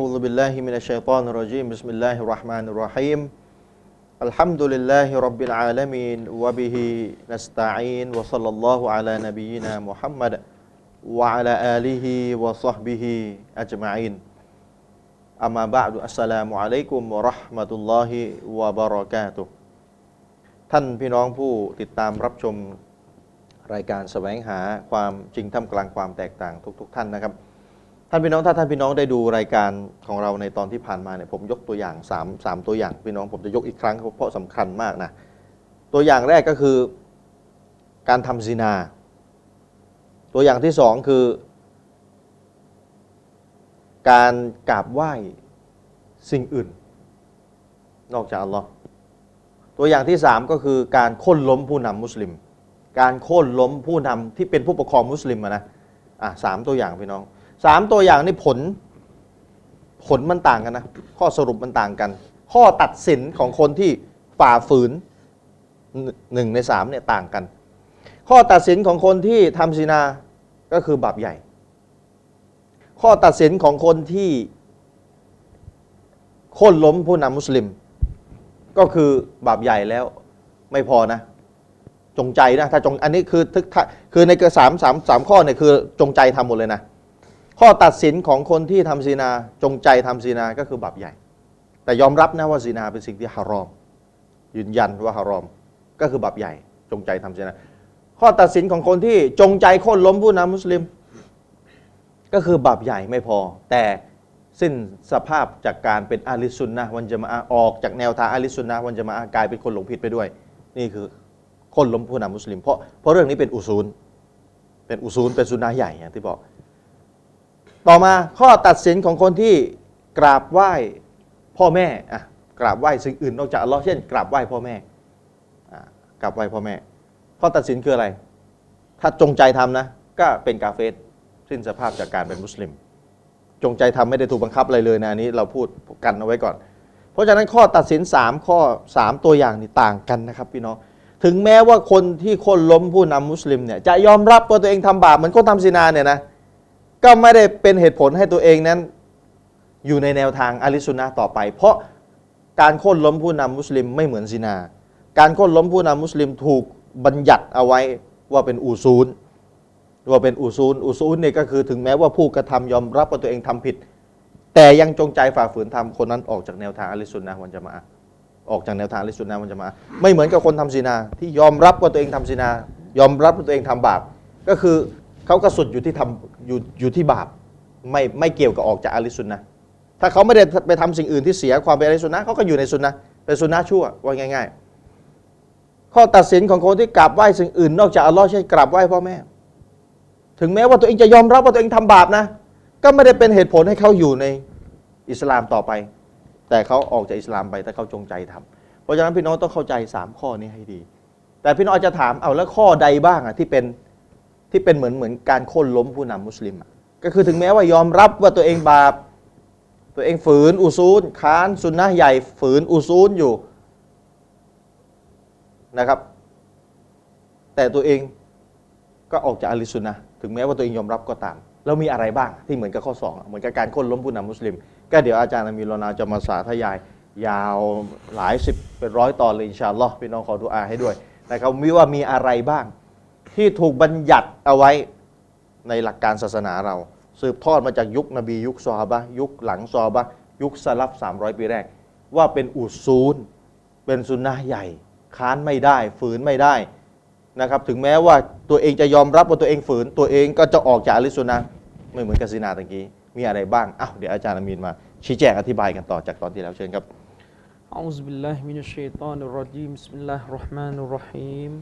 أعوذ بالله من الشيطان الرجيم بسم الله الرحمن الرحيم الحمد لله رب العالمين وبه نستعين وصلى الله على نبينا محمد وعلى آله وصحبه أجمعين أما بعد السلام عليكم ورحمة الله وبركاته ท่านพี่น้องผู้ติดตามรับชมรายการแสวงหาความจริงท่ามกลางความแตกต่างทุก ๆ ท่านนะครับ ท่านพี่น้องถ้าท่านพี่น้องได้ดูรายการของเราในตอนที่ผ่านมาเนี่ยผมยกตัวอย่าง3 3ตัวอย่างพี่น้องผมจะยกอีกครั้งเพราะสำคัญมากนะตัวอย่างแรกก็คือการทำซินา ตัวอย่างที่สองคือ การกราบไหว้สิ่งอื่น นอกจากอัลลอฮ์ตัวอย่างที่สามก็คือการโค่นล้มผู้นำมุสลิม การโค่นล้มผู้นำที่เป็นผู้ปกครองมุสลิมนะอะสามตัวอย่างพี่น้อง สามตัวอย่างนี่ผล ผลมันต่างกันนะ ข้อสรุปมันต่างกัน ข้อตัดสินของคนที่ฝ่าฝืนหนึ่งในสามเนี่ยต่างกัน ข้อตัดสินของคนที่ทำซินาก็คือบาปใหญ่ ข้อตัดสินของคนที่โค่นล้มผู้นำมุสลิม ก็คือบาปใหญ่แล้วไม่พอนะ จงใจนะถ้าจงอันนี้คือทึกคือในกระสามสามสามข้อเนี่ยคือจงใจทำหมดเลยนะ ข้อตัดสินของคนที่ทำซีนาจงใจทำซีนาก็คือบาปใหญ่ แต่ยอมรับนะว่าซีนาเป็นสิ่งที่ฮารอม ยืนยันว่าฮารอม ก็คือบาปใหญ่ จงใจทำซีนา ข้อตัดสินของคนที่จงใจโค่นล้มผู้นำมุสลิม ก็คือบาปใหญ่ไม่พอ แต่สิ้นสภาพจากการเป็นอาลิสซุนนะวันจะมาออกจากแนวทางอาลิสซุนนะวันจะมากลายเป็นคนหลงผิดไปด้วย นี่คือคนล้มผู้นำมุสลิม เพราะเพราะเรื่องนี้เป็นอุซูล เป็นอุซูลเป็นซุนนะใหญ่อย่างที่บอก ต่อมาข้อตัดสินของคนที่กราบไหว้พ่อแม่อะกราบไหว้สิ่งอื่นนอกจากอัลลอฮ์เช่น กราบไหว้พ่อแม่อะกราบไหว้พ่อแม่ ข้อตัดสินคืออะไร ถ้าจงใจทำนะ ก็เป็นกาเฟสสิ้นสภาพจากการเป็นมุสลิม จงใจทำไม่ได้ถูกบังคับอะไรเลยนะอันนี้เราพูดกันเอาไว้ก่อน เพราะฉะนั้นข้อตัดสิน 3 ข้อ 3 ตัวอย่างนี่ต่างกันนะครับพี่น้องถึงแม้ว่าคนที่คนล้มผู้นำมุสลิมเนี่ยจะยอมรับว่าตัวเองทำบาปเหมือนคนทำซินาเนี่ยนะ ก็ไม่ได้เป็นเหตุผลให้ตัวเองนั้น อยู่ในแนวทางอาลิสซุนนะต่อไป เพราะการโค่นล้มผู้นำมุสลิมไม่เหมือนซินา การโค่นล้มผู้นำมุสลิมถูกบัญญัติเอาไว้ว่าเป็นอูซูลว่าเป็นอูซูลอูซูลเนี่ยก็คือถึงแม้ว่าผู้กระทำยอมรับว่าตัวเองทำผิด แต่ยังจงใจฝ่าฝืนทำคนนั้นออกจากแนวทางอาลิสซุนนะวันจะมาอะออกจากแนวทางอาลิสซุนนะวันจะมาอะไม่เหมือนกับคนทำซินาที่ยอมรับว่าตัวเองทำซินา ยอมรับว่าตัวเองทำบาปก็คือ เขากระสุดอยู่ที่ทำอยู่อยู่ที่บาปไม่ไม่เกี่ยวกับออกจากอาลิสุนนะถ้าเขาไม่ได้ไปทำสิ่งอื่นที่เสียความเป็นอาลิสุนนะเขาก็อยู่ในซุนนะเป็นซุนนะชั่วว่าง่าย ๆ ข้อตัดสินของคนที่กราบไหว้สิ่งอื่น นอกจากอัลลอฮ์เช่นกราบไหว้พ่อแม่ ถึงแม้ว่าตัวเองจะยอมรับว่าตัวเองทำบาปนะ ก็ไม่ได้เป็นเหตุผลให้เขาอยู่ในอิสลามต่อไป แต่เขาออกจากอิสลามไปถ้าเขาจงใจทำเพราะฉะนั้นพี่น้องต้องเข้าใจสามข้อนี้ให้ดี แต่พี่น้องอาจจะถามเอาแล้วข้อใดบ้างอะที่เป็น ที่เป็นเหมือนเหมือนการโค่นล้มผู้นำมุสลิมอะก็คือถึงแม้ว่ายอมรับว่าตัวเองบาป ตัวเองฝืนอุซูลค้านสุนนะใหญ่ฝืนอุซูลอยู่นะครับ แต่ตัวเองก็ออกจากอาลิสุนนะถึงแม้ว่าตัวเองยอมรับก็ตาม แล้วมีอะไรบ้างที่เหมือนกับข้อสองอะเหมือนกับการโค่นล้มผู้นำมุสลิม ก็เดี๋ยวอาจารย์มีรอนาจะมาสาธยาย ยาวหลายสิบเป็นร้อยตอนเลยอินชาอัลลอฮ์พี่น้องขอดุอาให้ด้วยนะครับมีว่ามีอะไรบ้าง ที่ถูกบัญญัติเอาไว้ในหลักการศาสนาเรา สืบทอดมาจากยุคนบียุคซอฮาบะห์ยุคหลังซอฮาบะห์ยุคสลับ300 ปีแรก ว่าเป็นอุซูล เป็นสุนนะห์ใหญ่ ค้านไม่ได้ ฝืนไม่ได้นะครับ ถึงแม้ว่าตัวเองจะยอมรับว่าตัวเองฝืน ตัวเองก็จะออกจากอะลิสซุนนะห์ไม่เหมือนกับซินาตะกี้ มีอะไรบ้างอ้าวเดี๋ยวอาจารย์อามีนมา ชี้แจงอธิบายกันต่อจากตอนที่แล้วเชิญครับ أعوذ بالله من الشيطان الرجيم بسم الله الرحمن الرحيم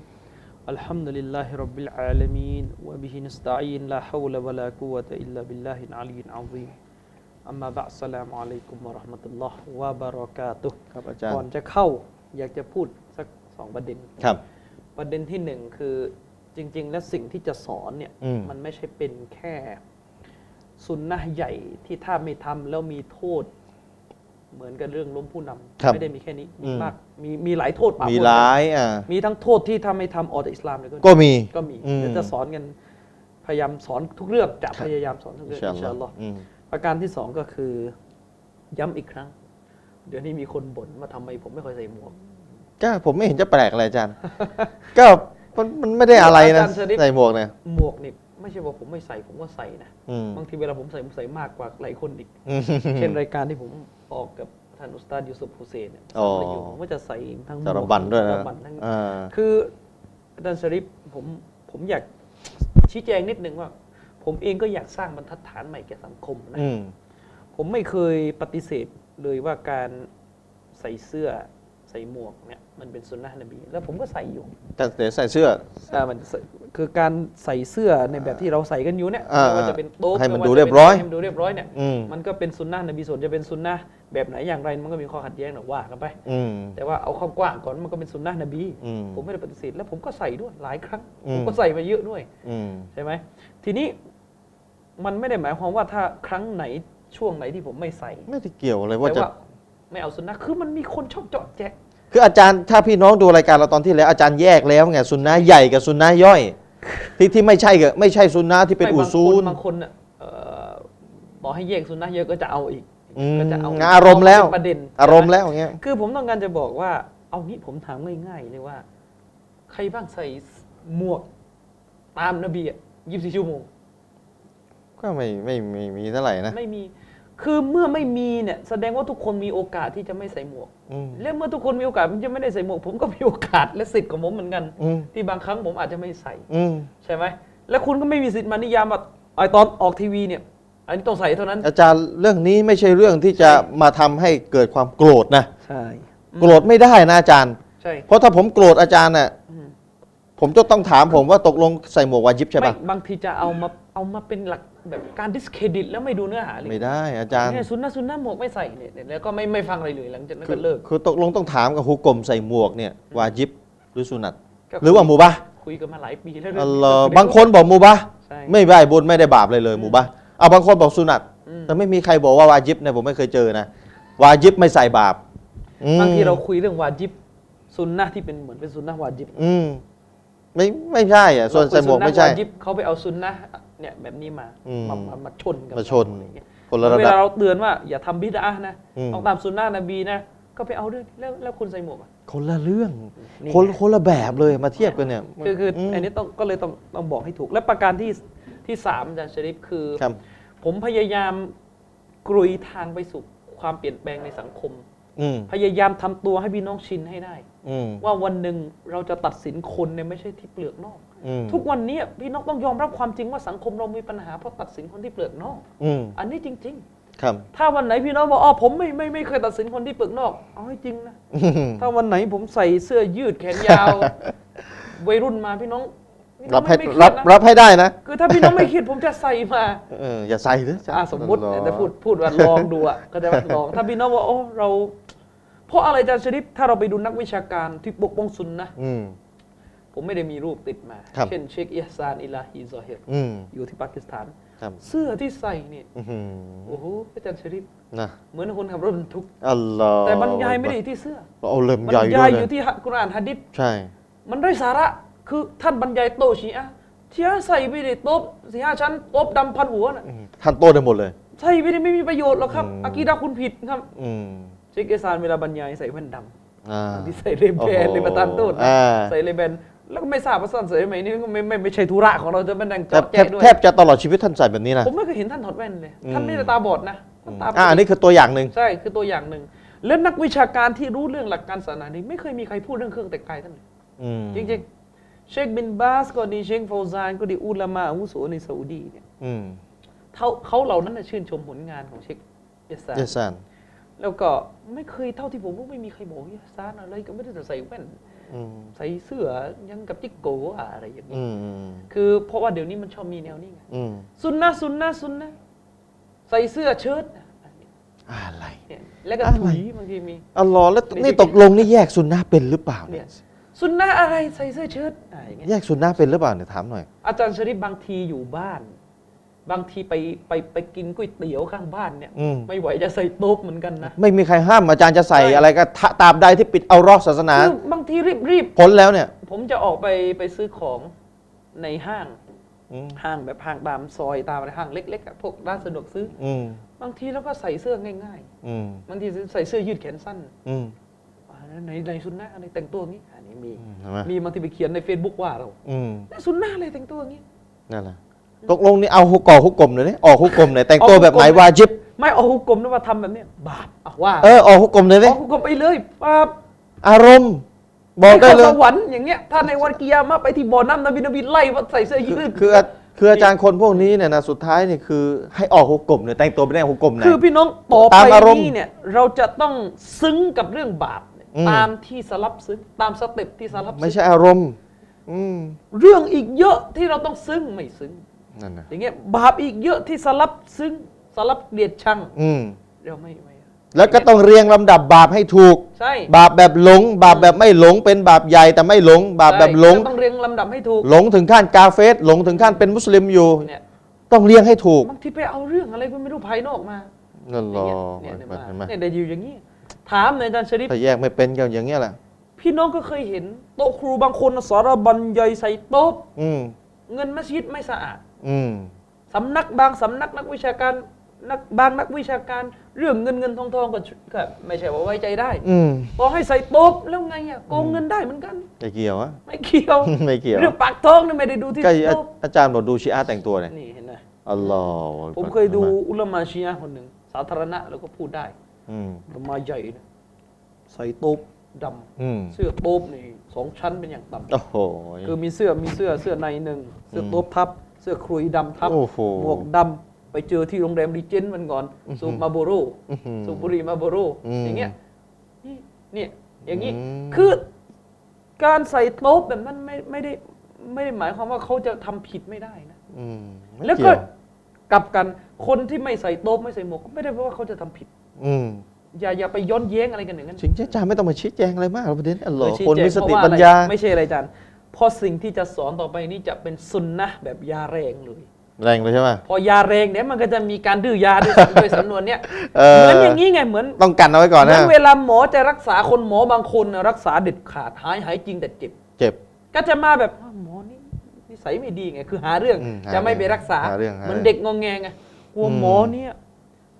الحمد لله رب العالمين وبه نستعين لا حول ولا قوة إلا بالله العلي العظيم أما بعد السلام عليكم ورحمة الله وبركاته ครับอาจารย์ก่อนจะเข้าอยากจะพูดสักสองประเด็น ครับ ประเด็นที่หนึ่งคือจริง ๆ และสิ่งที่จะสอนเนี่ยมันไม่ใช่เป็นแค่ สุนนะใหญ่ที่ถ้าไม่ทำแล้วมีโทษ เหมือนกับเรื่องล้มผู้นำครับไม่ได้มีแค่นี้มีอืมมากมีมีหลายโทษปะปนมีกันร้ายอ่ามีทั้งโทษที่ถ้าไม่ทำออกจากอิสลามเลยก็ก็มีก็มีอืมเดี๋ยวจะสอนกันพยายามสอนทุกเรื่องจะครับพยายามสอนทุกอินเรื่องชาอิอัลนลอชาฮ์อัลลอฮ์อืมประการที่สองก็คือ ย้ำอีกครั้ง เดี๋ยวนี้มีคนบ่นว่าทำไมผมไม่ค่อยใส่หมวกก็ผมไม่เห็นจะแปลกอะไรอาจารย์ก็มันมันไม่ได้อะไรนะอาจารย์ชริปใส่หมวกเนี่ยหมวกนี่ ไม่ใช่ว่าผมไม่ใส่ผมก็ใส่นะอืม บางทีเวลาผมใส่ผมใส่มากกว่าหลายคนอีกอืมเช่นรายการที่ผมออกกับท่านอุสตาดยูซุฟฮุเซนเนี่ยอ๋อสำหรับอยู่ผมก็จะใส่ทั้งหมสารบัญด้วยนะสารบัญทั้ง อ่า คืออาจารย์ชริปผมผมอยากชี้แจงนิดนึงว่า ผมเองก็อยากสร้างบรรทัดฐานใหม่แก่สังคมนะ อืม ผมไม่เคยปฏิเสธเลยว่าการใส่เสื้อ ใส่หมวกเนี่ยมันเป็นสุนนะนบี แล้วผมก็ใส่อยู่ แต่เดี๋ยวใส่เสื้ออ่ามันคือการใส่เสื้อในแบบที่เราใส่กันอยู่เนี่ยอ่าไม่ว่าจะเป็นโต๊ะให้มันไว่าดูจะเรียบร้อยให้มันดูเรียบร้อยเนี่ยอืม มันก็เป็นสุนนะนบีส่วนจะเป็นสุนนะแบบไหนอย่างไรมันก็มีข้อขัดแย้งหรอกว่ากันไป อืม แต่ว่าเอาความกว้างก่อนมันก็เป็นสุนนะนบี อืมผมไม่ได้ปฏิเสธแล้วผมก็ใส่ด้วยหลายครั้ง อืม ผมก็ใส่มาเยอะด้วย อืม ใช่ไหมทีนี้มันไม่ได้หมายความว่าถ้าครั้งไหนช่วงไหนที่ผมไม่ใส่ ไม่ได้เกี่ยวเลยว่าแต่จะว่า ไม่เอาสุนนะคือมันมีคนชอบเจาะแจ๊ะคืออาจารย์ถ้าพี่น้องดูรายการเราตอนที่แล้วอาจารย์แยกแล้วไงสุนนะใหญ่กับสุนนะย่อย ที่ที่ไม่ใช่กับไม่ใช่สุนนะที่เป็นไม่อูบางซูคนนบางคนน่ะเอ่อต่อให้แยกสุนนะเยอะก็จะเอาอีกอืมก็จะเอาอารมณ์แล้วเป็นประเด็นอารมณ์แล้วอย่างเงี้ยคือผมต้องการจะบอกว่าเอางี้ผมถามง่ายๆเลยว่า ใครบ้างใส่หมวกตามนบีอะยี่สิบสี่ชั่วโมงก็ไม่ไม่ไม่มีเท่าไหร่นะไม่มี คือเมื่อไม่มีเนี่ยแสดงว่าทุกคนมีโอกาสที่จะไม่ใส่หมวก อืม และเมื่อทุกคนมีโอกาสมันจะไม่ได้ใส่หมวก ผมก็มีโอกาสและสิทธิ์ของผมเหมือนกัน อืม ที่บางครั้งผมอาจจะไม่ใส่ อืม ใช่ไหม แล้วคุณก็ไม่มีสิทธิ์มานิยามว่าไอตอนออกทีวีเนี่ย อันนี้ต้องใส่เท่านั้น อาจารย์เรื่องนี้ไม่ใช่เรื่องที่จะมาทำให้เกิดความโกรธนะใช่ โกรธไม่ได้นะอาจารย์ ใช่เพราะถ้าผมโกรธอาจารย์น่ะอืมผมจะต้องถามผมว่าตกลงใส่หมวกวาจิบใช่ปะไม่บางทีจะเอามาเอามาเป็นหลัก แบบการดิสเครดิตแล้วไม่ดูเนื้อหาเลยไม่ได้อาจารย์เนี่ยซุนนะซุนนะหมวกไม่ใส่เนี่ยเนี่ยแล้วก็ไม่ไม่ฟังอะไรเลยหลังจากนั้นคืก็อเลิก คือตกลงต้องถามกับฮุกกลมใส่หมวกเนี่ยวาจิบหรือสุนัตก็หรือว่าหมูบะคุยกันมาหลายปีแล้วอัลลอฮ์บางคนบอกหมูบะใช่ไม่ได้บุญไม่ได้บาปเลยเลยหมูบะเอาบางคนบอกสุนัตอืมแต่ไม่มีใครบอกว่าวาจิบเนี่ยผมไม่เคยเจอนะวาจิบไม่ใส่บาปอืมบางทีเราคุยเรื่องวาจิบซุนนะที่เป็นเหมือนเป็นซุนนะวาจิบอืมไม่ไม่ใช่อะส่วนใส่หมวกไม่ใช่เราคุยซุนนะวาจิบเขาไปเอาซุนนะ เนี่ยแบบนี้มาอืม มามามาชนกับมาชนอะไรอย่างเงี้ยคนละระเวดับ ลาเราเตือนว่าอย่าทำบิดานะอืม ต้องตามซุนนะนบีนะ ก็ไปเอาด้วยแล้วแล้วคุณใส่หมวกอะ คนละเรื่อง นี่คนคนละแบบเลยมาเทียบกันเนี่ยคือคืออมอันนี้ต้องก็เลยต้องต้องบอกให้ถูก และประการที่ที่สามอาจารย์ชริฟคือ ครับ ผมพยายามกรุยทางไปสู่ความเปลี่ยนแปลงในสังคมอืม พยายามทำตัวให้พี่น้องชินให้ได้อืมว่าวันหนึ่งเราจะตัดสินคนเนี่ยไม่ใช่ที่เปลือกนอกอืมทุกวันนี้พี่น้องต้องยอมรับความจริงว่าสังคมเรามีปัญหาเพราะตัดสินคนที่เปลือกนอกอืมอันนี้จริงครับๆถ้าวันไหนพี่น้องบอกอ๋อผมไม่ไม่ไม่เคยตัดสินคนที่เปลือกนอกเอาให้จริงนะอืมถ้าวันไหนผมใส่เสื้อยืดแขนยาววัยรุ่นมาพี่น้องพี่น้รัอบงให้ไม่ไม่เครีรัยบดนะรับให้ได้นะคือถ้าพี่น้องไม่คิดผมจะใส่มาเอออย่าใส่เลยอะสมมติเนี่ยแต่พูดพูดว่าลองดูอะก็จะว่าลองถ้าพี่น้องว่าโอ้เรา เพราะอะไรอาจารย์ชริปถ้าเราไปดูนักวิชาการที่ปกป้องซุนนะอืม ผมไม่ได้มีรูปติดมา ครับ เช่นเชคอิฮซานอิลาฮีซอฮิรอืมอยู่ที่ปากีสถาน ครับเสื้อที่ใส่เนี่ยอื้อหือโอ้โหอาจารย์ชริปนะเหมือนคนขับรถบรรทุก อัลลอฮ์แต่บรรยายไม่ได้อยู่ที่เสื้อ เอาเล่มบรใหญ่รด้ยาวยยอยู่นะที่กุรอานฮะดิษใช่ มันไร้สาระ คือท่านบรรยายโตชีอะห์ชีอะห์ใส่ไปได้โต๊ะสี่ห้าชั้นโต๊ะดำพันหัวน่ะอืมท่านโตได้หมดเลย ใส่ไปได้ไม่มีประโยชน์หรอกครับอืม อากีดะห์คุณผิดครับ อืม เชคเอซานเวลาบรรยายใส่แว่นดำอ่าที่ใส่เลแบนโอ้โหเลยประทานโทษนะอ่าใส่เลแบนแล้วก็ไม่ทราบว่าสั้นเสยไหมนี่ก็ไม่ไม่ไม่ใช่ธุระของเราจะมานั่งแทบเจาะแทแจ๊บด้วยแทบจะตลอดชีวิตท่านใส่แบบนี้นะผมไม่เคยเห็นท่านถอดแว่นเลยอืมท่านไม่ได้ตาบอดนะท่านตาปกติอ่าอันนี้คือตัวอย่างหนึ่งใช่คือตัวอย่างหนึ่งและนักวิชาการที่รู้เรื่องหลักการศาสนานี้ไม่เคยมีใครพูดเรื่องเครื่องแต่งกายท่านเลยอืมจริงๆ เชคบินบาสก็ดีเชคฟาวซานก็ดีอุลามาอาวุโสในซาอุดีเนี่ยอืมเขาเขาเหล่านั้นน่ะชื่นชมผลงานของเชคยาซานเยสัน แล้วก็ไม่เคยเท่าที่ผมรู้ไม่มีใครบอกยาซานอะไรก็ไม่ได้แต่ใส่แว่นอืมใส่เสื้อยังกับจิกโกะอะไรอย่างนี้อืมอืมคือเพราะว่าเดี๋ยวนี้มันชอบมีแนวนี้ไงอืมซุนนะซุนนะซุนนะใส่เสื้อเชิ้ตอะไร เนี่ยแล้วก็อะไรถุยบางทีมี อัลลอฮ์แล้วไม่ใช่นี่ตกลงนี่แยกสุนนะเป็นหรือเปล่าเนี่เนี่ย ยซุนนะอะไรใส่เสื้อเชิ้ตอะไรอย่างเงี้ยแยกสุนนะเป็นหรือเปล่าเนี่ยถามหน่อยอาจารย์ชริปบางทีอยู่บ้าน บางทีไปไปไปกินก๋วยเตี๋ยวข้างบ้านเนี่ย อืม ไม่ไหวจะใส่โต๊ะเหมือนกันนะ ไม่มีใครห้ามอาจารย์จะใส่ใช่ อะไรก็ทะตราบใดที่ปิดเอารอกศาสนาคือบางทีรีบรีบพ้นแล้วเนี่ยผมจะออกไปไปซื้อของในห้างอืมห้างแบบห้างตามซอยตามอะไรห้างเล็กๆอะพวกร้านสะดวกซื้อ อืมบางทีเราก็ใส่เสื้อง่ายอืมๆบางทีใส่เสื้อยืดแขนสั้นอืมอ่าในในซุนนะอะไรแต่งตัวอย่างนี้อันนี้มีอืมเห็นไหมมีบางทีไปเขียนใน Facebook ว่าเราอืม ในซุนนะอะไรแต่งตัวอย่างนี้ นั่นแหละ ตกลงนี่เอาฮุกก่อฮุกกลมเลยนี่ออกฮุกกลมเลยแต่งตัวออกฮุกกลมแบบไหนวาจิบ ไม่เอาหุกกลมนะว่าทำแบบเนี้ยบาปอะว่าเออออกฮุกกลมเลยเอานี่หุกกลมไปเลยบาปอารมณ์บอกได้ให้เลเข้ายสวรรค์อย่างเงี้ยถ้าในวันกิยามะห์ไปที่บ่อน้ำนบีนบีไล่ว่าใส่เสื้อยืดคือคืออาจารย์คนพวกนี้เนี่ยนะสุดท้ายเนี่ยคือให้ออกฮุกกลมเนี่ยแต่งตัวไปได้ฮุกกลมไหนคือพี่น้องต่อตาไปมอารมณ์นี้เนี่ยเราจะต้องซึ้งกับเรื่องบาปเนี่ยอืมตามที่สลับซึ้งตามสเต็ปที่สลับไม่ซึ้งใช่อารมณ์อืมเรื่องอีกเยอะที่เราต้องซึ้งไม่ซึ้ง นั่นนะอย่างเงี้ยบาปอีกเยอะที่สลับซึ้งสลับเกลียดชังอืมเราไม่ไม่แล้วก็ต้องเรียงลำดับบาปให้ถูก ใช่บาปแบบหลง บาปแบบไม่หลง เป็นบาปใหญ่แต่ไม่หลง บาปแบบหลงใช่ต้องเรียงลำดับให้ถูกหลงถึงขั้นกาเฟสหลงถึงขั้นเป็นมุสลิมอยู่ เนี่ยต้องเรียงให้ถูกบางทีไปเอาเรื่องอะไรก็ไม่รู้ภายนอกมานั่นหรอเนี่ยเนี่ยเห็นไหมเนี่ยได้อยู่อย่างนี้ ถามในอยอาจารย์ชริปถ้าแยกไม่เป็นก็อย่างเงี้ยแหละ พี่น้องก็เคยเห็น โต๊ะครูบางคนสารบัญใหญ่ใส่โต๊ะอืม เงินมัสยิดไม่สะอาด อืมสำนักบางสำนักนักวิชาการนักบางนักวิชาการเรื่องเงินเงินทองทองก็ก็ไม่ใช่ว่าไว้ใจได้อืมต่อให้ใส่โต๊ะแล้วไงอะโกงเงินได้เหมือนกัน ไม่เกี่ยวอะ ไม่เกี่ยว ไม่เกี่ยว เรื่องปากท้องนี่ไม่ได้ดูที่ก็อาโต๊ะอาจารย์บอกดูชีอาแต่งตัวเนี่ยนี่เห็นไหมอัลลอฮฺผมเคยดูอุลามาชียะห์คนหนึ่งสาธารณะแล้วก็พูดได้อืมอุลามาใหญ่นะใส่โต๊ะดอืมำเสื้อโต๊ะนี่สองชั้นเป็นอย่างต่ำโอ้โห คือมีเสื้อมีเสื้อเสื้อในหนึ่งเสื้อโต๊ะทับ เสื้อครุยดำทับโอ้โหหมวกดำไปเจอที่โรงแรมรีเจนต์มันก่อนสูบมาโบโรอื้อหือสูบบุหรี่มาโบโรอืม อย่างเงี้ยนี่เนี่ยอย่างนี้อืมคือการใส่โต๊ะแบบนั้นไม่ไม่ได้ไม่ได้หมายความว่าเขาจะทำผิดไม่ได้นะอืมไม่แล้วก็เกี่ยวกลับกันคนที่ไม่ใส่โต๊ะไม่ใส่หมวกก็ไม่ได้เพราะว่าเขาจะทำผิด อืมอย่าอย่าไปย้อนแย้งอะไรกันอย่างนั้น จริงๆอาจารย์ไม่ต้องมาชี้แจงอะไรมากหรอกประเด็นอัลลอฮ์เออชี้คนแจงมีสติเพระว่ปัญญาอะไรไม่ใช่อะไรอาจารย์เพ ราะสิ่งที่จะสอนต่อไปนี้จะเป็นซุนนะห์แบบยาแรงเลยแรงเลยใช่ไหมพอยาแรงเนี่ยมันก็จะมีการดื้อยาด้วยด้วยสำนวนเนี้ยเออเหมือนอย่างนี้ไงเหมือนต้องกันเอาไว้ก่อนเหมืนะอนเวลาหมอจะรักษาคนหมอบางคนน่ะรักษาเด็ดขาดหายหายจริงแต่เจ็บ เจ็บ ก็จะมาแบบอ้าวหมอนี่นิสัยไม่ดีไงคือหาเรื่องอืมหาจะไม่ไปรักษาหาเรื่องหาเหมือนเรื่องเด็กงองแงไงกลัวอืมหมอเนี่ย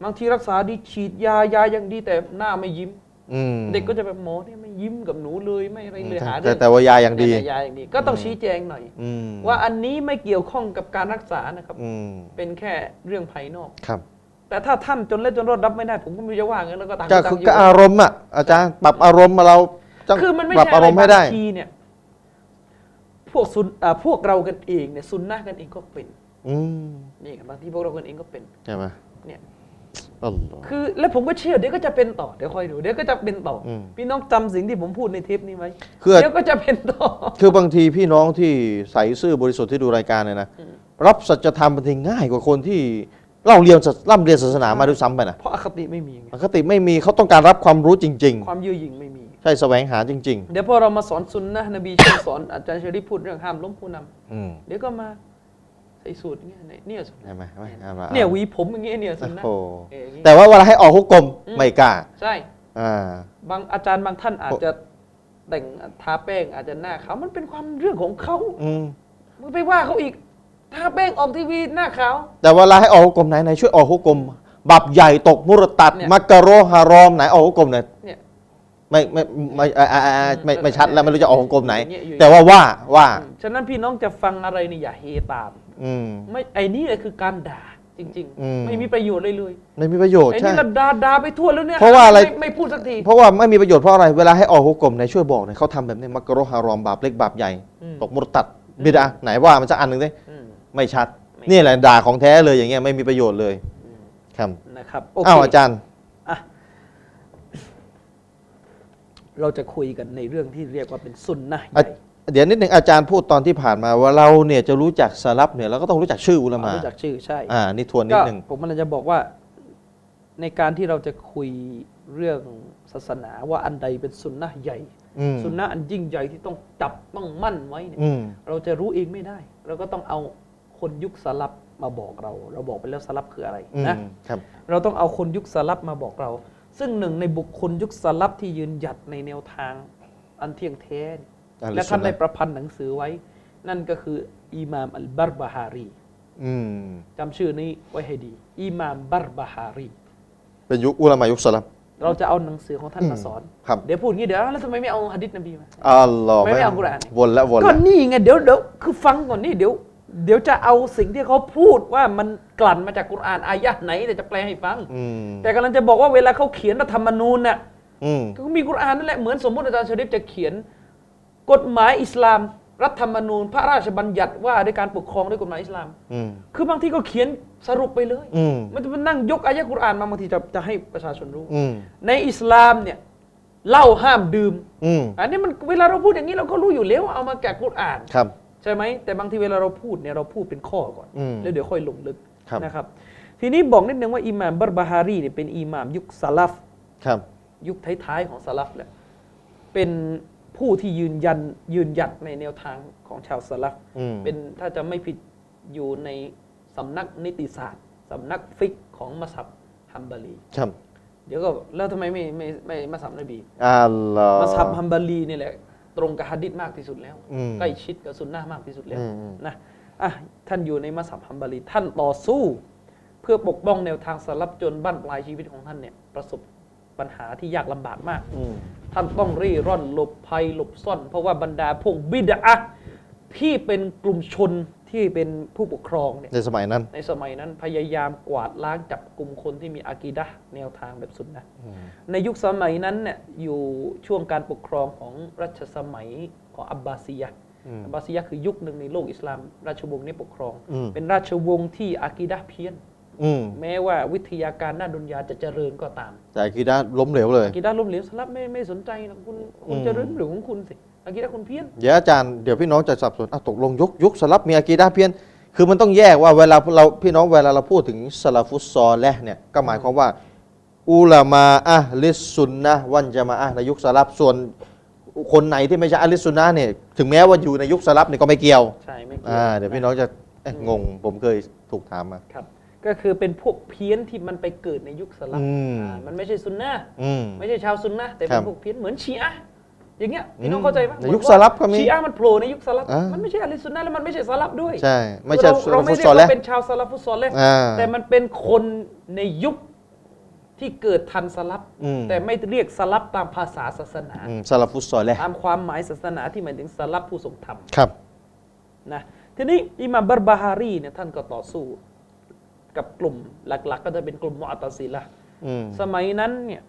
บางทีรักษาดีฉีดยายายังดีแต่หน้าไม่ยิ้ม อืมเด็กก็จะแบบหมอเนี่ยไม่ยิ้มกับหนูเลยไม่อะไรเลยหาแต่เรื่องแต่ว่ายาอย่างดี แต่ยาอย่างดีก็ต้องชี้แจงหน่อย อืมว่าอันนี้ไม่เกี่ยวข้องกับการรักษานะครับ อืมเป็นแค่เรื่องภายนอก ครับ แต่ถ้าท่านจนเล่นจนรอดรับไม่ได้ ผมก็ไม่รู้จะว่าไงแล้วก็ต่างก็นต่างคืออยู่ก็อารมณ์อะอาจารย์ปรับอารมณ์มาเราต้องคือมันไม่ปรับใช่อารมณ์ให้ได้ บางทีเนี่ย พวกซุนอ่าพวกเรากันเองเนี่ยซุนนะกันเองก็เป็น อืมนี่บางทีพวกเรากันเองก็เป็น ใช่ไหมเนี่ย อัลลอฮ์ คือแล้วผมก็เชื่อเดี๋ยวก็จะเป็นต่อเดี๋ยวคอยดูเดี๋ยวก็จะเป็นต่ออมพี่น้องจำสิ่งที่ผมพูดในเทปนี้ไหมคือ เดี๋ยวก็จะเป็นต่อ คือบางทีพี่น้องที่ใส่ซื่อบริสุทธิ์ที่ดูรายการเนี่ยนะ อืม รับสัจธรรมบางทีง่ายกว่าคนที่เล่าเรียนศาร่ำเรียนศาสนามาด้วยซ้ำไปนะเพราะอคติไม่มีไงปกติไม่มีเขาต้องการรับความรู้จริง ความเยื่อหยิ่งไม่มี ๆ ใช่แสวงหาจริง เดี๋ยวพอเรามาสอนซุนนะนบีเช่นสอนอาจารย์ชริฟพูดเรื่องห้ามล้มผู้นำๆ อืมเดี๋ยวก็มา ใส่สูตรอย่างเงี้ยเนี่ยเนี่ยสุนนะใช่ไหมไม่เอามาเนี่ยหวีผมอย่างเงี้ยเนี่ยสุนนะโอ้เอออย่างงี้ แต่ว่าเวลาให้ออกหุกกลมอืม ไม่กล้าใช่ อ่า บางอาจารย์บางท่านอาจจะแต่งทาแป้งอาจจะหน้าขาวมันเป็นความเรื่องของเขาอืมมึงไปว่าเขาอีกทาแป้งออกทีวีหน้าขาว แต่เวลาให้ออกหุกกลมไหนไหนช่วยออกหุกกลมบับใหญ่ตกมุรตัดเนี่ย มักกะโรฮารอมไหนออกหุกกลมไหนอยเนี่ย ไม่ไม่ไม่อ่าอ่าอ่าไม่ไม่ชัดแล้วไม่รู้จะออกหุกกลมไหนอย่างเงี้ยอยู่แต่ว่าว่าว่าอืมฉะนั้นพี่น้องจะฟังอะไรนี่อย่าเฮตาม อืม ไม่ไอ้นี่แหละคือการด่าจริง อืม ๆ ไม่มีประโยชน์เลยเลยไม่มีประโยชน์ไอ้ใช่ นี่เราด่าด่าไปทั่วแล้วเนี่ยเพราะว่าอะไร ม่ไม่พูดสักทีเพราะว่าไม่มีประโยชน์เพราะอะไร เวลาให้ออกหุกกลมไหนช่วยบอกหน่อยเขาทำแบบนี้มักกะโรฮารอมบาปเล็กบาปใหญ่ อืมตกมุรตัดบิดาไหนว่ามันจะอันหนึ่งสิอืม ไม่ชัด ไม่ นี่แหละด่าของแท้เลยอย่างเงี้ยไม่มีประโยชน์เลยอืมครับนะครับโอเค อ้าวอาจารย์ อะ เราจะคุยกันในเรื่องที่เรียกว่าเป็นซุนนะห์ใหอะญ่เดี๋ยวนิดหนึ่งอาจารย์พูดตอนที่ผ่านมาว่าเราเนี่ยจะรู้จักสลับเนี่ยเราก็ต้องรู้จักชื่ออุลามารู้จักชื่อใช่ อ่านี่ทวนนิก็ดหนึ่งผมมันจะบอกว่าในการที่เราจะคุยเรื่องศาสนาว่าอันใดเป็นสุนนะห์ใหญ่ อืมสุนนะห์อันยิ่งใหญ่ที่ต้องจับต้องมั่นไว้เนี่ยอืมเราจะรู้เองไม่ได้ เราก็ต้องเอาคนยุคสลับมาบอกเรา เราบอกไปแล้วสลับคืออะไรอืมนะครับ เราต้องเอาคนยุคสลับมาบอกเรา ซึ่งหนึ่งในบุคคลยุคสลับที่ยืนหยัดในแนวทางอันเที่ยงแท้เนี่ยอัลและสุท่านนได้นะประพันธ์หนังสือไว้ นั่นก็คืออิหม่ามอัลบารบาฮารีอืมจำชื่อนี้ไว้ให้ดีอิหม่ามบารบาฮารี เป็นยุคอุลามายุคสลับเราจะเอาหนังสือของท่านมาสอนครับเดี๋ยวพูดงี้เดี๋ยวแล้วทำไมไม่เอาหะดิษนบีมาอัลลอฮ์ไม่ไม่เอากุรอานวนแล้ววนก็แล้วนี่ไงเดี๋ยวเดี๋ยวคือฟังก่อนนี่เดี๋ยว เดี๋ยวจะเอาสิ่งที่เขาพูดว่ามันกลั่นมาจากกุรอานอายะห์ไหนเดี๋ยวจะแปลให้ฟัง อืมแต่กำลังจะบอกว่าเวลาเขาเขียนรัฐธรรมนูญน่ะอืมก็มีกุรอานนั่นแหละเหมือนสมมติอาจารย์ชริฟจะเขียน กฎหมายอิสลาม รัฐธรรมนูญ พระราชบัญญัติว่าด้วยการปกครองด้วยกฎหมายอิสลาม อืมคือบางทีก็เขียนสรุปไปเลย อืมมันจะมานั่งยกอายะกุรอานมาบางทีจะจะให้ประชาชนรู้ อืมในอิสลามเนี่ยเหล้าห้ามดื่ม อืมอันนี้มันเวลาเราพูดอย่างนี้เราก็รู้อยู่แล้วว่าเอามาจากกุรอาน ครับ ใช่ไหมแต่บางทีเวลาเราพูดเนี่ยเราพูดเป็นข้อก่อน อืมแล้วเดี๋ยวค่อยลงลึกครับ นะครับ ทีนี้บอกนิดนึงว่าอิหม่ามบารบาฮารีเนี่ยเป็นอิหม่ามยุคซาลฟ ครับ ยุคท้ายๆของซาลฟแหละ เป็นผู้ที่ยืนยันยืนหยัดในแนวทางของชาวซาลฟอืม เป็นถ้าจะไม่ผิดอยู่ในสำนักนิติศาสตร์สำนักฟิกของมัสฮับฮัมบารี ครับเดี๋ยวก็แล้วทำไมไม่ไม่ไม่มัสฮับนบี อัลลอฮ์มัสฮับฮัมบารีนี่แหละ ตรงกับฮัดดิษมากที่สุดแล้ว อืม ใกล้ชิดกับสุนนะห์มากที่สุดแล้วอืมอืม นะอะท่านอยู่ในมัสฮับฮัมบารีท่านต่อสู้ เพื่อปกป้องแนวทางสลับจนบั้นปลายชีวิตของท่านเนี่ยประสบปัญหาที่ยากลำบากมาก อืม ท่านต้องเร่ร่อนหลบภัยหลบซ่อน เพราะว่าบรรดาพวกบิดอะห์ที่เป็นกลุ่มชน ที่เป็นผู้ปกครองเนี่ยในสมัยนั้น ในสมัยนั้นพยายามกวาดล้างจับกลุ่มคนที่มีอากีดะห์แนวทางแบบสุนนะห์อืมในยุคสมัยนั้นเนี่ยอยู่ช่วงการปกครองของรัชสมัยของอับบาซียะห์อืมอับบาซียะห์คือยุคหนึ่งในโลกอิสลาม ราชวงศ์นี้ปกครองอืมเป็นราชวงศ์ที่อากีดะห์เพี้ยนอืมแม้ว่าวิทยาการด้านดุนยาจะเจริญก็ตาม แต่อากีดะห์ล้มเหลวเลยอากีดะห์ล้มเหลวสลับไม่ไม่สนใจหรอกคุณคุณอืมเจริญหรือของคุณสิ อากีดะห์คุณเพี้ยนเดี๋ยวอาจารย์เดี๋ยวพี่น้องจะสับสนอะตกลงยุคยุคสลับมีอากีดะห์เพี้ยน คือมันต้องแยกว่าเวลาเราพี่น้องเวลาเราพูดถึงสลาฟุตซอลและห์เนี่ยก็หมายความว่า อุลามาอะห์ลิสซุนนะห์วันจะมาอะห์ในยุคสลับส่วนคนไหนที่ไม่ใช่อะห์ลิสซุนนะห์เนี่ยถึงแม้ว่าอยู่ในยุคสลับเนี่ยก็ไม่เกี่ยวใช่ไม่เกี่อ่าเดี๋ยวพี่น้องจะเอ๊ะงงผมเคยถูกถามมาครับก็คือเป็นพวกเพี้ยนที่มันไปเกิดในยุคสลับอืมอ่ามันไม่ใช่ซุนนะห์อืมไม่ใช่ชาวซุนนะห์แต่ครัเป็นบพวกเพี้ยนเหมือนชีอะห์ อย่างเงี้ยพี่น้องอืมเข้าใจไหมในยุคสลับก็มีชีอะห์มันโผล่ในยุคสลับอ่ามัมันไม่ใช่อะลิซุนนะห์แล้วมันไม่ใช่สลับด้วยใช่ไม่ใช่เราสเราลาไม่ฟุตเรียซอกลและว่าห์เป็นชาวสลับฟุตซอลเลยอ่าแต่มันเป็นคนในยุคที่เกิดทันสลับอืมแต่ไม่เรียกสลับตามภาษาศาสนาอืมสลาฟุตซอลและห์ตามความหมายศาสนาที่หมายถึงสลับผู้ทรงธรรมครับนะทีนี้อิหม่ามบารบาฮารีเนี่ยท่านก็ต่อสู้ กับกลุ่มหลัก ๆ ก็จะเป็นกลุ่มมุอตซิละห์อืมสมัยนั้นเนี่ย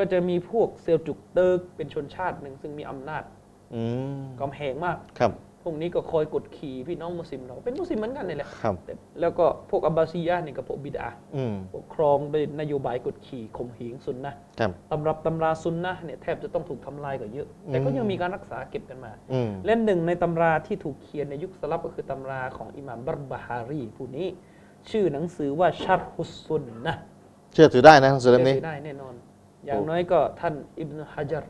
ก็จะมีพวกเซลจุกเติร์กเป็นชนชาติหนึ่งซึ่งมีอำนาจอืมกำแหงมาก ครับ พวกนี้ก็คอยกดขี่พี่น้องมุสลิมเราเป็นมุสลิมเหมือนกันนี่แหละครับ แต่แล้วก็พวกอับบาซียะห์นี่ก็พวกบิดาอืมปกครองด้วยนโยบายกดขี่ข่มเหงซุนนะห์ครับ ตำรับตำราซุนนะห์เนี่ยแทบจะต้องถูกทำลายก็เยอะ แต่ก็อืมยังมีการรักษาเก็บกันมา อืม และหนึ่งในตำราที่ถูกเขียนในยุคสลับก็คือตำราของอิหม่ามบัรบาฮารีผู้นี้ ชื่อหนังสือว่าชัรฮุสซุนนะห์เชื่อถือได้นะหนังสือเล่มนี้ เชื่อถือได้แน่นอน อย่างน้อยก็ท่านอิบนุฮะจัร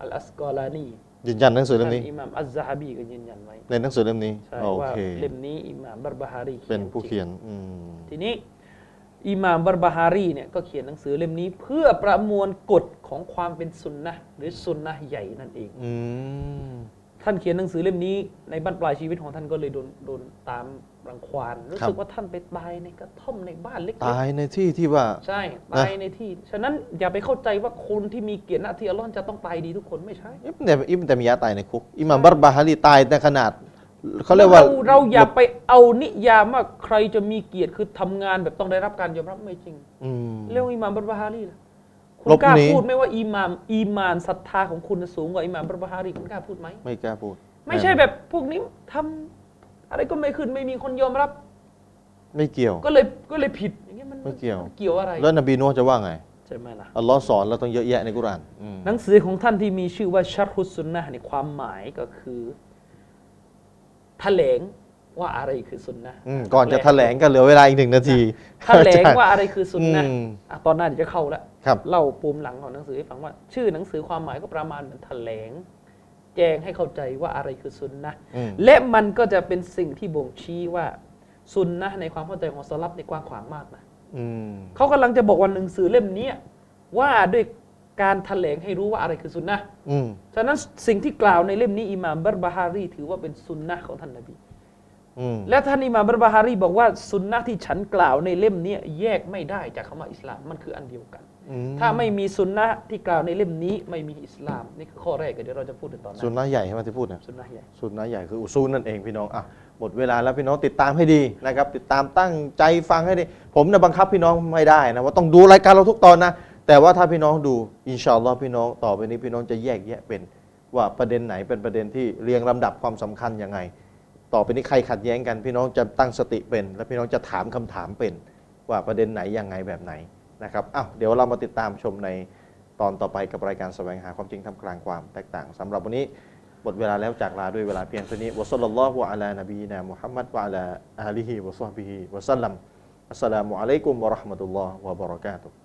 อัลอัสกอลานียืนยันหนังสือท่าเล่มนี้นอิหม่ามอัซซะฮะบีก็ยืนยันไว้ในหนังสือเล่มนี้ใช่โอว่าเคเล่มนี้อิหม่ามบัรบาฮารีเป็นผู้จริงเขียนอืมทีนี้อิหม่ามบัรบาฮารีเนี่ยก็เขียนหนังสือเล่มนี้ เพื่อประมวลกฎของความเป็นซุนนะห์หรือซุนนะห์ใหญ่นั่นเองอืมท่านเขียนหนังสือเล่มนี้ในบั้นปลายชีวิตของท่านก็เลยโดนโดนตาม รังควานรู้สึกว่าท่านไปตายในกระท่อมในบ้านเล็กตายในที่ที่ว่าๆใช่ตายในที่ ฉะนั้นอย่าไปเข้าใจว่าคนที่มีเกียรติหน้าที่อัลลอฮ์จะต้องตายดีทุกคนไม่ใช่อิบแต่อิบแต่มียาตายในคุก อิหม่ามบัรบาฮารีตายในขนาดเขาเรียกว่าเราอย่าไปเอานิยามว่าใครจะมีเกียรติคือทำงานแบบต้องได้รับการยอมรับไม่จริงอืมเรื่องอิหม่ามบัรบาฮารีล่ะคุณลบกล้าหนีพูดไหมว่าอิหม่ามอีมานศรัทธาของคุณสูงกว่าอิหม่ามบัรบาฮารีคุณกล้าพูดไหมไม่กล้าพูด ไม่ใช่แบบพวกนี้ทำ อะไรก็ไม่ขึ้นไม่มีคนยอมรับ ไม่เกี่ยว ก็เลยก็เลยผิดอย่างเงี้ยมันไม่เกี่ยวมันเกี่ยวอะไรแล้วนบีนูฮ์จะว่าไงใช่ไหมล่ะอัลลอฮ์สอนเราต้องเยอะแยะในกุรอานอืมหนังสือของท่านที่มีชื่อว่าชัรฮุสซุนนะห์ในความหมายก็คือแถลงว่าอะไรคือซุนนะห์ อืมก่อนจะแถลงกันเหลือเวลาอีกหนึ่งนาทีแถลงว่าอะไรคือซุนนะห์อืมอะตอนหน้าเดี๋ยวจะเข้าแล้ว ครับ เล่าปูมหลังของหนังสือให้ฟังว่า ชื่อหนังสือความหมายก็ประมาณเหมือนแถลง แจงให้เข้าใจว่าอะไรคือซุนนะห์อืมและมันก็จะเป็นสิ่งที่บ่งชี้ว่าซุนนะห์ในความเข้าใจของสลับในกว้างขวางมากนะอืมเขากำลังจะบอกว่าหนังสือเล่มเนี้ยว่าด้วยการแถลงให้รู้ว่าอะไรคือซุนนะห์อืมฉะนั้นสิ่งที่กล่าวในเล่มนี้อิหม่ามบัรบาฮารีถือว่าเป็นซุนนะห์ของท่านนบีอืมและท่านอิหม่ามบัรบาฮารีบอกว่าสุนนะที่ฉันกล่าวในเล่มเนี้ยแยกไม่ได้จากคำว่าอิสลามมันคืออันเดียวกันอืมถ้าไม่มีสุนนะที่กล่าวในเล่มนี้ไม่มีอิสลามนี่คือข้อแรกเดี๋ยวเราจะพูดในตอนนั้สุนนนะใหญ่ใช่ไหมที่พูดเนี่ยสุนนะใหญ่สุนนะใหญ่คืออุซูลนั่นเองพี่น้องอะหมดเวลาแล้วพี่น้องติดตามให้ดีนะครับ ติดตามตั้งใจฟังให้ดี ผมนะบังคับพี่น้องไม่ได้นะว่าต้องดูรายการเราทุกตอนนะแต่ว่าถ้าพี่น้องดูอินชาอัลลอฮ์พี่น้องต่อไปนี้พี่น้องจะแยกแยะเป็นว่าประเด็นไหนเป็นประเด็นที่เรียงลำดับความสำคัญยังไง ต่อไปนี้ใครขัดแย้งกัน พี่น้องจะตั้งสติเป็น และพี่น้องจะถามคำถามเป็น ว่าประเด็นไหนยังไงแบบไหน นะครับอ้าวเดี๋ยวเรามาติดตามชมในตอนต่อไปกับรายการแสวงหาความจริงทำกลางความแตกต่างสำหรับวันนี้หมดเวลาแล้วจากลาด้วยเวลาเพียงเท่านี้วะซัลลัลลอฮุอะลานบีนามุฮัมมัดวะอะลาอาลีฮิวะซอฮบิฮิวะสัลลัมอัสสลามุอะลัยกุมวะเราะห์มะตุลลอฮ์วะบะเราะกาตุฮ์